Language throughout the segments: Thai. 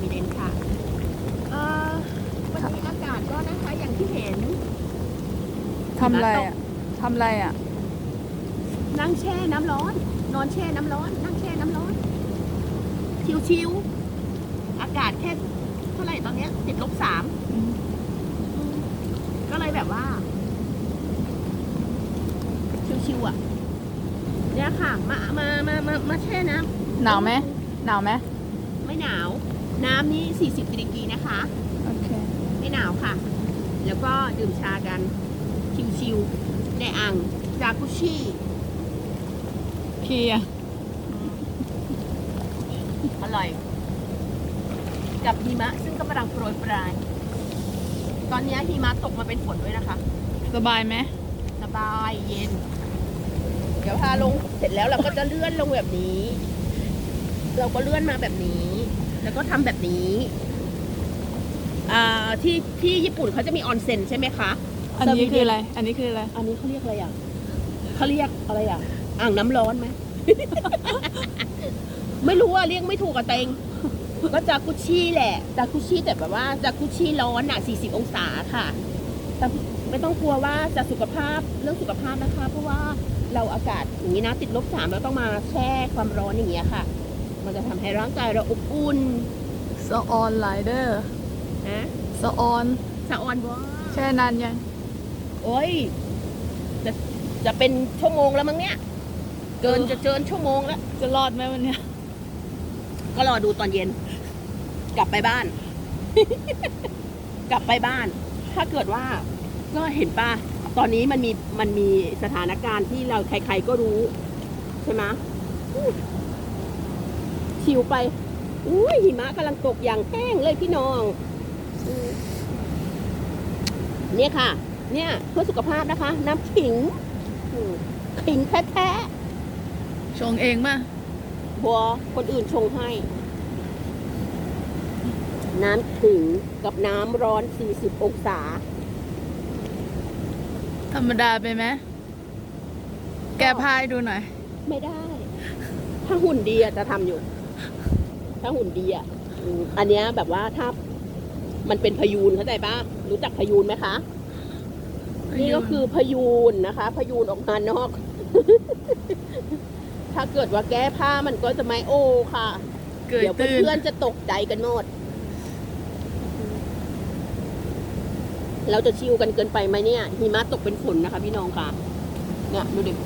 วีเดนค่ะเอ่อวันนี้อากาศก็นะคะอย่างที่เห็นทำอะไรอะทำอะไรอะ นั่งแช่น้ำร้อน นอนแช่น้ำร้อน นั่งแช่น้ำร้อน ชิวๆอากาศแค่เท่าไหร่ตอนเนี้ยติดลบสามก็เลยแบบว่า ชิวๆอะเนี่ยค่ะ มามามามามาแช่น้ำหนาวไหมหนาวไหม ไม่หนาว น้ำนี่ 40ดีกรีนะคะ โอเค ไม่หนาวค่ะ แล้วก็ดื่มชากันชิวๆในอ่างจากุชิพี่อะอร่อย กับหิมะซึ่งกำลังโปรยปลาย ตอนนี้หิมะตกมาเป็นฝนด้วยนะคะ สบายไหมสบายเย็น เดี๋ยวพาลงเสร็จแล้วเราก็จะเลื่อนลงแบบนี้ เราก็เลื่อนมาแบบนี้ แล้วก็ทำแบบนี้อ่าที่ที่ญี่ปุ่นเขาจะมีออนเซ็นใช่ไหมคะ อันนี้คืออะไร อันนี้คืออะไร อันนี้เขาเรียกอะไรอะเขาเรียกอะไรอะ อ่างน้ำร้อนไหม ไม่รู้ว่าเรียกไม่ถูกกับเตง ก็จากกุชิแหละ จากกุชิแต่แบบว่าจากกุชิร้อนอะ 40 องศาค่ะ แต่ไม่ต้องกลัวว่าจะสุขภาพเรื่องสุขภาพนะคะ เพราะว่าเราอากาศอย่างนี้นะติดลบสามเราต้องมาแช่ความร้อนอย่างเงี้ยค่ะ มันจะทำให้ร่างกายเราอบอุ่นสออนไลเดอร์นะสออนสะออนว่าแช่นานยังโอ้ยจะจะเป็นชั่วโมงแล้วมั้งเนี่ย เกินจะเกินชั่วโมงแล้ว จะรอดไหมวันเนี้ยก็รอดูตอนเย็น กลับไปบ้าน กลับไปบ้าน ถ้าเกิดว่า ก็เห็นป่ะตอนนี้มันมีมันมีสถานการณ์ที่เราใคร ๆก็รู้ ใช่ไหมอู้ ชิวไป อุ้ยหิมะกำลังตกอย่างแห้งเลยพี่น้องอืมเนี่ยค่ะ เนี่ยเพื่อสุขภาพนะคะ น้ำขิงอืมขิงแท้ๆชงเองป่ะบัวคนอื่นชงให้ น้ำถึงกับน้ำร้อน 40 องศา ธรรมดาไปไหม แกพายดูหน่อย ไม่ได้ ถ้าหุ่นดีอะจะทำอยู่ ถ้าหุ่นดีอะอืมอันเนี้ยแบบว่าถ้ามันเป็นพยูนเข้าใจปะรู้จักพยูนไหมคะ นี่ก็คือพยูนนะคะ พยูนออกมานอก ถ้าเกิดว่าแก้ผ้ามันก็จะไม่โอค่ะ เกิดเดี๋ยวตื่นเพื่อนๆจะตกใจกันหมด เราจะชิวกันเกินไปไหมเนี่ยหิมะตกเป็นฝนนะคะ พี่น้องค่ะ เนี่ยดูดิหม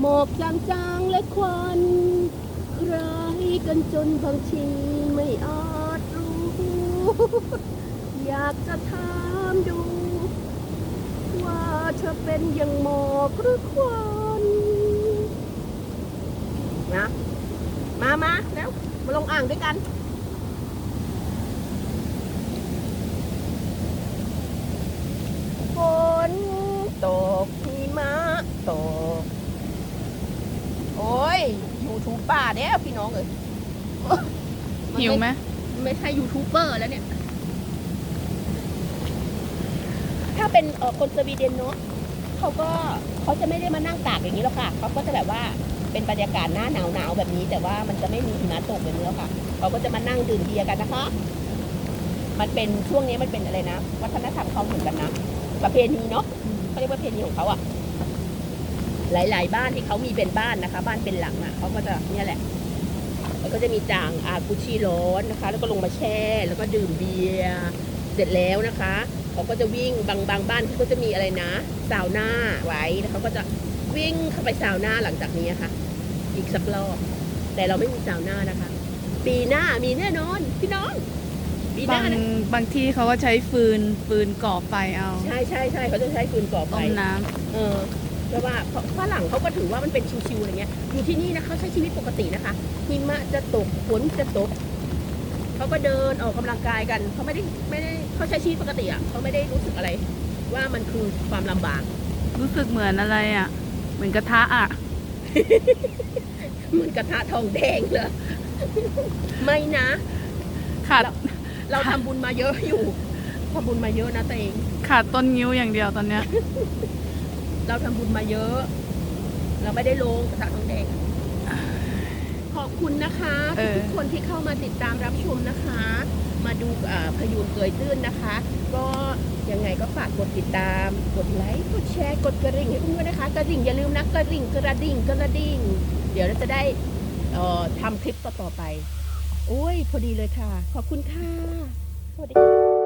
หมอกจางๆและควันใคล้ายกันจนบางทีไม่อาจรู้ อยากจะถามดู ว่าเธอเป็นอย่างหมอกหรือควันนะมามาแล้วมาลงอ่างด้วยกัน ฝนตกหิมะตก โอ้ยยูทูบ ป่าเนี่ยพี่น้องเอ้ยนหิวไหมไม่ใช่ยูทูบเบอร์แล้วเนี่ย ถ้าเป็นเอ่อคนสวีเดนเนาะเขาก็เขาจะไม่ได้มานั่งตากอย่างนี้หรอกค่ะเขาก็จะแบบว่าเป็นบรรยากาศหน้าหนาวหนาวๆแบบนี้ แต่ว่ามันจะไม่มีหิมะตกแบบนี้แล้วค่ะเขาก็จะมานั่งดื่มเบียร์กันนะคะ มันเป็นช่วงนี้มันเป็นอะไรนะ วัฒนธรรมเขาเหมือนกันนะประเพณีเนาะเขาเรียกว่าประเพณีของเขาอะ หลาย ๆ บ้านที่เขามีเป็นบ้านนะคะ บ้านเป็นหลังอะเขาก็จะเนี่ยแหละแล้วก็จะมีจางอากุชิร้อนนะคะ แล้วก็ลงมาแช่แล้วก็ดื่มเบียร์เสร็จแล้วนะคะเขาก็จะวิ่งบางบางบ้านเขาก็จะมีอะไรนะซาวน่าไว้แล้วเขาก็จะวิ่งเข้าไปซาวน่าหลังจากนี้ค่ะ อีกสักรอบแต่เราไม่มีซาวน่านะคะ ปีหน้ามีแน่นอนพี่น้องปีหบาน้างนะบางที่เขาก็ใช้ฟืนฟืนก่อไฟเอา ใช่ใช่ใช่เขาจะใช้ฟืนก่อไฟต้มน้เออ เพราะว่าฝรั่งเขาก็ถือว่ามันเป็นชิวๆอะไรเงี้ยอยู่ที่นี่นะเขาใช้ชีวิตปกตินะคะหิมะจะตกฝนจะตกเขาก็เดินออกกำลังกายกันเขาไม่ได้ไม่ได้เขาใช้ชีวิตปกติอะเขาไม่ได้รู้สึกอะไร ว่ามันคือความลำบากำรู้สึกเหมือนอะไรอะ เหมือนกระทะอะเหมือนกระทะทองแดงเลยไม่นะขาดเราทำบุญมาเยอะอยู่ทำบุญมาเยอะนะตัวเอง ขาดต้นงิ้วอย่างเดียวตอนเนี้ย เราทำบุญมาเยอะ เราไม่ได้ลงกระทะทองแดงหขอบคุณนะคะเออ ทุกๆคนที่เข้ามาติดตามรับชมนะคะ มาดูเอ่อพยูนเกยตื้นนะคะ ก็ยังไงก็ฝากกดติดตาม กดไลค์กดแชร์กดกระดิ่งให้อุ้มด้วยนะคะกระดิ่งอย่าลืมนะกระดิ่งกระดิ่งกระดิ่ง เดี๋ยวเราจะได้เอ่อทำคลิปต่อๆไป โอ้ย พอดีเลยค่ะ ขอบคุณค่ะสวัสดีค่ะ